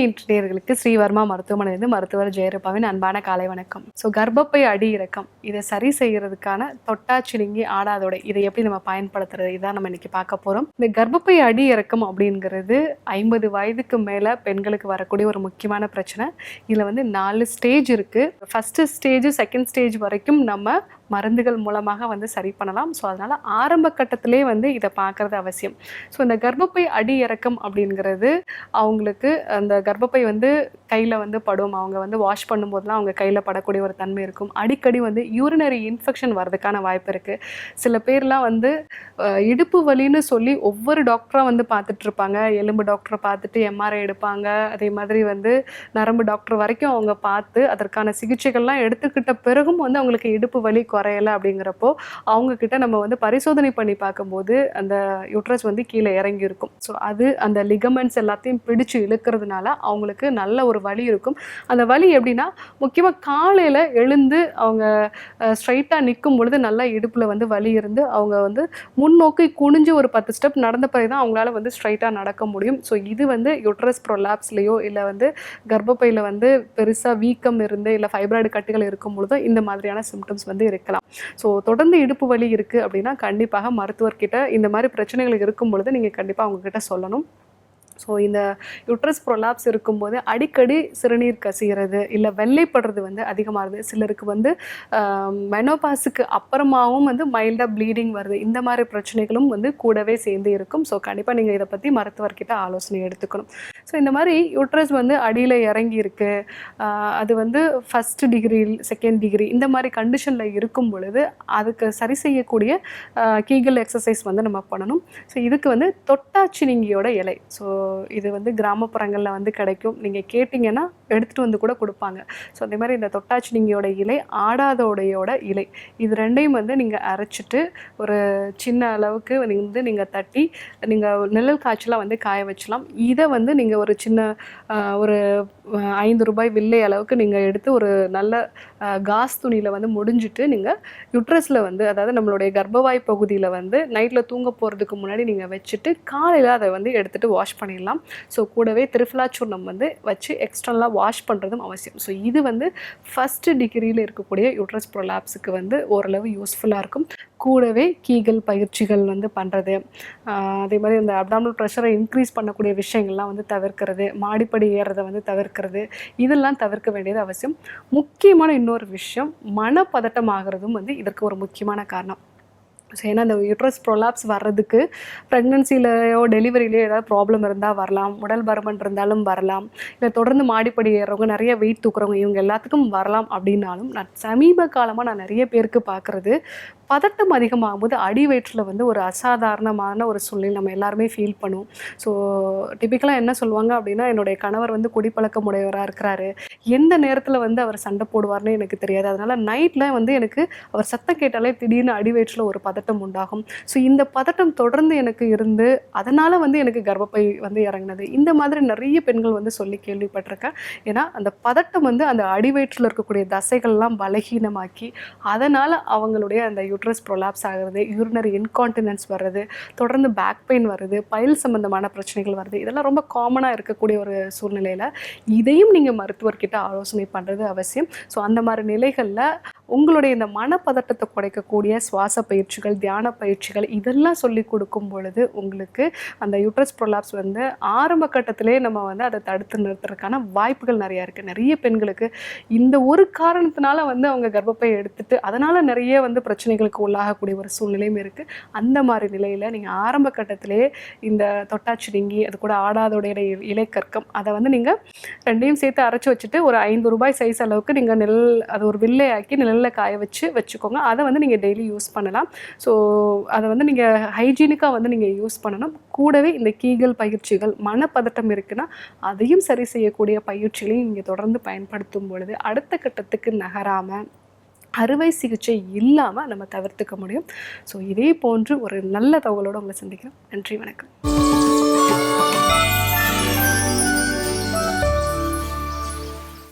நேயர்களுக்கு ஸ்ரீவர்மா மருத்துவமனையிலிருந்து மருத்துவர் ஜெயரூபாவின் அன்பான காலை வணக்கம். ஸோ கர்ப்பப்பை அடி இறக்கம். இதை சரி செய்யறதுக்கான தொட்டாச்சிலிங்கி ஆடாதோடை இதை எப்படி நம்ம பயன்படுத்துறது? இதான் நம்ம இன்னைக்கு பார்க்க போறோம். இந்த கர்ப்பப்பை அடி இறக்கம் அப்படிங்கிறது ஐம்பது வயதுக்கு மேல பெண்களுக்கு வரக்கூடிய ஒரு முக்கியமான பிரச்சனை. இதுல வந்து நாலு ஸ்டேஜ் இருக்கு. ஃபர்ஸ்ட் ஸ்டேஜ் செகண்ட் ஸ்டேஜ் வரைக்கும் நம்ம மருந்துகள் மூலமாக வந்து சரி பண்ணலாம். ஸோ அதனால் ஆரம்ப கட்டத்திலே வந்து இதை பார்க்குறது அவசியம். ஸோ இந்த கர்ப்பப்பை அடி இறக்கம் அப்படிங்கிறது அவங்களுக்கு அந்த கர்ப்பப்பை வந்து கையில் வந்து படும். அவங்க வந்து வாஷ் பண்ணும்போதெல்லாம் அவங்க கையில் படக்கூடிய ஒரு தன்மை இருக்கும். அடிக்கடி வந்து யூரினரி இன்ஃபெக்ஷன் வர்றதுக்கான வாய்ப்பு இருக்குது சில பேர்லாம் வந்து இடுப்பு வலின்னு சொல்லி ஒவ்வொரு டாக்டராக வந்து பார்த்துட்ருப்பாங்க எலும்பு டாக்டரை பார்த்துட்டு எம்ஆர்ஐ எடுப்பாங்க. அதே மாதிரி வந்து நரம்பு டாக்டர் வரைக்கும் அவங்க பார்த்து அதற்கான சிகிச்சைகள்லாம் எடுத்துக்கிட்ட பிறகும் வந்து அவங்களுக்கு இடுப்பு வலி குறையலை அப்படிங்கிறப்போ அவங்கக்கிட்ட நம்ம வந்து பரிசோதனை பண்ணி பார்க்கும்போது அந்த யூட்ரஸ் வந்து கீழே இறங்கி இருக்கும் ஸோ அது அந்த லிகமெண்ட்ஸ் எல்லாத்தையும் பிடிச்சு இழுக்கிறதுனால அவங்களுக்கு நல்ல ஒரு வழி இருக்கும். அந்த வழி எப்படின்னா முக்கியமாக காலையில் எழுந்து அவங்க ஸ்ட்ரைட்டாக நிற்கும் பொழுது நல்லா இடுப்பில் வந்து வலி இருந்து அவங்க வந்து முன்னோக்கி குனிஞ்சு ஒரு பத்து ஸ்டெப் நடந்த பிறகு தான் அவங்களால வந்து ஸ்ட்ரைட்டாக நடக்க முடியும். ஸோ இது வந்து யுட்ரஸ் ப்ரொலாப்ஸ்லேயோ இல்லை வந்து கர்ப்பப்பையில் வந்து பெருசாக வீக்கம் இருந்து இல்லை ஃபைப்ராய்டு கட்டிகள் இருக்கும் பொழுதோ இந்த மாதிரியான சிம்டம்ஸ் வந்து இருக்கலாம். ஸோ தொடர்ந்து இடுப்பு வலி இருக்குது அப்படின்னா கண்டிப்பாக மருத்துவர்கிட்ட இந்த மாதிரி பிரச்சனைகள் இருக்கும் பொழுது நீங்கள் கண்டிப்பாக அவங்கக்கிட்ட சொல்லணும். ஸோ இந்த யுட்ரஸ் ப்ரொலாப்ஸ் இருக்கும்போது அடிக்கடி சிறுநீர் கசிகிறது இல்லை வெள்ளைப்படுறது வந்து அதிகமாகுது. சிலருக்கு வந்து மெனோபாஸுக்கு அப்புறமாவும் வந்து மைல்டாக ப்ளீடிங் வருது. இந்த மாதிரி பிரச்சனைகளும் வந்து கூடவே சேர்ந்து இருக்கும். ஸோ கண்டிப்பாக நீங்கள் இதை பற்றி மருத்துவர்கிட்ட ஆலோசனை எடுத்துக்கணும். ஸோ இந்த மாதிரி யூட்ரஸ் வந்து அடியில் இறங்கி இருக்கு அது வந்து ஃபஸ்ட் டிகிரி செகண்ட் டிகிரி இந்த மாதிரி கண்டிஷனில் இருக்கும் பொழுது அதுக்கு சரி செய்யக்கூடிய கீகல் எக்ஸசைஸ் வந்து நம்ம பண்ணணும். ஸோ இதுக்கு வந்து தொட்டாச்சினிங்கியோட இலை. ஸோ இது வந்து கிராமப்புறங்களில் வந்து கிடைக்கும். நீங்கள் கேட்டிங்கன்னா எடுத்துகிட்டு வந்து கூட கொடுப்பாங்க. ஸோ அதே மாதிரி இந்த தொட்டாச்சினிங்கியோட இலை ஆடாதோடையோட இலை. இது ரெண்டையும் வந்து நீங்கள் அரைச்சிட்டு ஒரு சின்ன அளவுக்கு வந்து நீங்கள் தட்டி நீங்கள் நிழல் காய்ச்சலாக வந்து காய வச்சலாம். இதை வந்து நீங்கள் ஒரு சின்ன ஒரு ஐந்து ரூபாய் வில்லை அளவுக்கு நீங்கள் எடுத்து ஒரு நல்ல காஸ் துணியில் வந்து முடிஞ்சிட்டு நீங்கள் யுட்ரஸில் வந்து அதாவது நம்மளுடைய கர்ப்பவாய் பகுதியில் வந்து நைட்டில் தூங்க போகிறதுக்கு முன்னாடி நீங்கள் வச்சுட்டு காலையில் அதை வந்து எடுத்துகிட்டு வாஷ் பண்ணிடலாம். ஸோ கூடவே திரிஃபலா சூர்ணம் வந்து வச்சு எக்ஸ்டர்னலாக வாஷ் பண்ணுறதும் அவசியம். ஸோ இது வந்து ஃபஸ்ட்டு டிகிரியில் இருக்கக்கூடிய யூட்ரஸ் ப்ரொலாப்ஸுக்கு வந்து ஓரளவு யூஸ்ஃபுல்லாக இருக்கும். கூடவே கீகல் பயிற்சிகள் வந்து பண்ணுறது அதே மாதிரி இந்த அப்டாமல் ப்ரெஷரை இன்க்ரீஸ் பண்ணக்கூடிய விஷயங்கள்லாம் வந்து தவிர்க்கிறது மாடிப்படி ஏறுறதை வந்து தவிர்க்கிறது இதெல்லாம் தவிர்க்க வேண்டியது அவசியம். முக்கியமான இன்னொரு விஷயம் மனப்பதட்டம் ஆகிறதும் வந்து இதற்கு ஒரு முக்கியமான காரணம். ஸோ ஏன்னா அந்த யூட்ரஸ் ப்ரொலாப்ஸ் வர்றதுக்கு ப்ரெக்னன்சிலையோ டெலிவரிலையோ ஏதாவது ப்ராப்ளம் இருந்தால் வரலாம். உடல் பருமன் இருந்தாலும் வரலாம். இல்லை தொடர்ந்து மாடிப்படி ஏறுறவங்க நிறைய வெயிட் தூக்குறவங்க இவங்க எல்லாத்துக்கும் வரலாம் அப்படின்னாலும் நான் சமீப காலமாக நான் நிறைய பேருக்கு பார்க்குறது பதட்டம் அதிகமாகும்போது அடி வயிற்றில் வந்து ஒரு அசாதாரணமான ஒரு சூழ்நிலை நம்ம எல்லாருமே ஃபீல் பண்ணுவோம். ஸோ டிபிக்கலாக என்ன சொல்லுவாங்க அப்படின்னா என்னுடைய கணவர் வந்து குடிப்பழக்கம் உடையவராக இருக்கிறாரு. எந்த நேரத்தில் வந்து அவர் சண்டை போடுவார்னு எனக்கு தெரியாது. அதனால் நைட்டில் வந்து எனக்கு அவர் சத்தம் கேட்டாலே திடீர்னு அடி வயிற்றில் ஒரு பதட்டம் பதட்டம் உண்டாகும். ஸோ இந்த பதட்டம் தொடர்ந்து எனக்கு இருந்து அதனால் வந்து எனக்கு கர்ப்பப்பை வந்து இறங்கினது. இந்த மாதிரி நிறைய பெண்கள் வந்து சொல்லி கேள்விப்பட்டிருக்கேன். ஏன்னா அந்த பதட்டம் வந்து அந்த அடிவயிற்றில் இருக்கக்கூடிய தசைகள்லாம் பலகீனமாக்கி அதனால் அவங்களுடைய அந்த யூட்ரஸ் ப்ரொலாப்ஸ் ஆகிறது யூரினரி இன்கான்டினன்ஸ் வர்றது தொடர்ந்து பேக் பெயின் வருது பயில் சம்பந்தமான பிரச்சனைகள் வருது இதெல்லாம் ரொம்ப காமனாக இருக்கக்கூடிய ஒரு சூழ்நிலையில் இதையும் நீங்கள் மருத்துவர்கிட்ட ஆலோசனை பண்ணுறது அவசியம். ஸோ அந்த மாதிரி நிலைகளில் உங்களுடைய இந்த மனப்பதட்டத்தை குறைக்கக்கூடிய சுவாச பயிற்சிகள் தியான பயிற்சிகள் இதெல்லாம் சொல்லி கொடுக்கும் பொழுது உங்களுக்கு அந்த யூட்ரஸ் ப்ரொலாப்ஸ் வந்து ஆரம்ப கட்டத்திலே நம்ம வந்து அதை தடுத்து நிறுத்துறதுக்கான வாய்ப்புகள் நிறையா இருக்குது நிறைய பெண்களுக்கு இந்த ஒரு காரணத்தினால வந்து அவங்க கர்ப்பப்பை எடுத்துட்டு அதனால் நிறைய வந்து பிரச்சனைகளுக்கு உள்ளாகக்கூடிய ஒரு சூழ்நிலையும் இருக்குது அந்த மாதிரி நிலையில் நீங்கள் ஆரம்ப கட்டத்திலே இந்த தொட்டாச்சிடுங்கி அது கூட ஆடாதோடைய இலை- கற்கம் அதை வந்து நீங்கள் ரெண்டையும் சேர்த்து அரைச்சி வச்சுட்டு ஒரு ஐந்து ரூபாய் சைஸ் அளவுக்கு நீங்கள் நெல் அது ஒரு வில்லை ஆக்கி நிழல்ல காய வச்சு வச்சுக்கோங்க. அதை வந்து நீங்கள் டெய்லி யூஸ் பண்ணலாம். ஸோ அதை வந்து நீங்கள் ஹைஜீனிக்காக வந்து நீங்கள் யூஸ் பண்ணணும். கூடவே இந்த கீகல் பயிற்சிகள் மனப்பதட்டம் இருக்குன்னா அதையும் சரி செய்யக்கூடிய பயிற்சிகளையும் நீங்கள் தொடர்ந்து பயன்படுத்தும் பொழுது அடுத்த கட்டத்துக்கு நகராமல் அறுவை சிகிச்சை இல்லாமல் நம்ம தவிர்த்துக்க முடியும். ஸோ இதே போன்று ஒரு நல்ல தகவலோடு உங்களை சந்திக்கிறோம் நன்றி வணக்கம்.